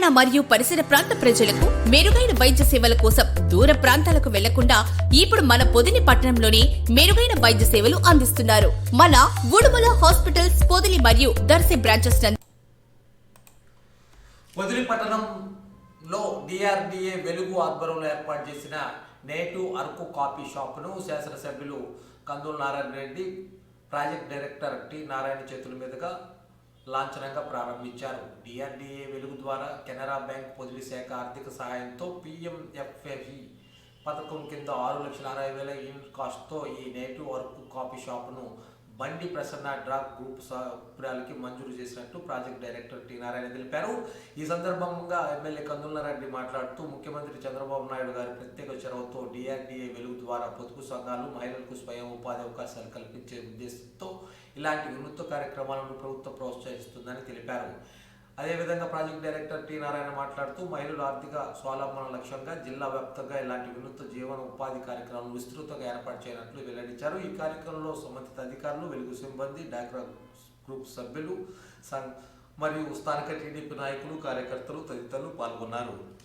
తెలంగాణ మరియు పరిసర ప్రాంత ప్రజలకు మెరుగైన వైద్య సేవల కోసం దూర ప్రాంతాలకు వెళ్ళకుండా ఇప్పుడు మన పొదిని పట్టణంలోనే మెరుగైన వైద్య సేవలు అందిస్తున్నారు. మన ఉడుమల హాస్పిటల్స్ పొదిలి మరియు దర్శి బ్రాంచెస్ పొదిలి పట్టణంలో డిఆర్డిఏ వెలుగు ఆధ్వర్యంలో ఏర్పాటు చేసిన నేటివ్ అరకు కాఫీ షాపును శాసనసభ్యులు Kandula Narayana Reddy project director T Narayana చేతుల మీదుగా లాంఛనంగా ప్రారంభించారు. డిఆర్డిఏ వెలుగు ద్వారా కెనరా బ్యాంక్ పొదిలి శాఖ ఆర్థిక సహాయంతో పిఎంఎఫ్ఎఫి పథకం కింద ఆరు లక్షల అరవై వేల యూనిట్ కాస్ట్తో ఈ నేటివ్ వర్క్ కాఫీ షాప్ను బండి ప్రసన్న డ్రాప్ గ్రూప్ సభ్యురాలకి మంజూరు చేసినట్టు ప్రాజెక్ట్ డైరెక్టర్ టి నారాయణ తెలిపారు. ఈ సందర్భంగా ఎమ్మెల్యే కందులనారెడ్డి మాట్లాడుతూ ముఖ్యమంత్రి చంద్రబాబు నాయుడు గారి ప్రత్యేక చొరవతో డిఆర్డీఏ వెలుగు ద్వారా పొదుపు సంఘాలు మహిళలకు స్వయం ఉపాధి అవకాశాలు కల్పించే ఉద్దేశంతో ఇలాంటి వినూత్న కార్యక్రమాలను ప్రభుత్వం ప్రోత్సహిస్తుందని తెలిపారు. అదేవిధంగా ప్రాజెక్ట్ డైరెక్టర్ టి నారాయణ మాట్లాడుతూ మహిళలు ఆర్థిక స్వావలంబన లక్ష్యంగా జిల్లా వ్యాప్తంగా ఇలాంటి వినూత్న జీవన ఉపాధి కార్యక్రమాలను విస్తృతంగా ఏర్పాటు చేయనట్లు వెల్లడించారు. ఈ కార్యక్రమంలో సంబంధిత అధికారులు వెలుగు సిబ్బంది డాక్రా గ్రూప్ సభ్యులు సం- మరియు స్థానిక టీడీపీ నాయకులు కార్యకర్తలు తదితరులు పాల్గొన్నారు.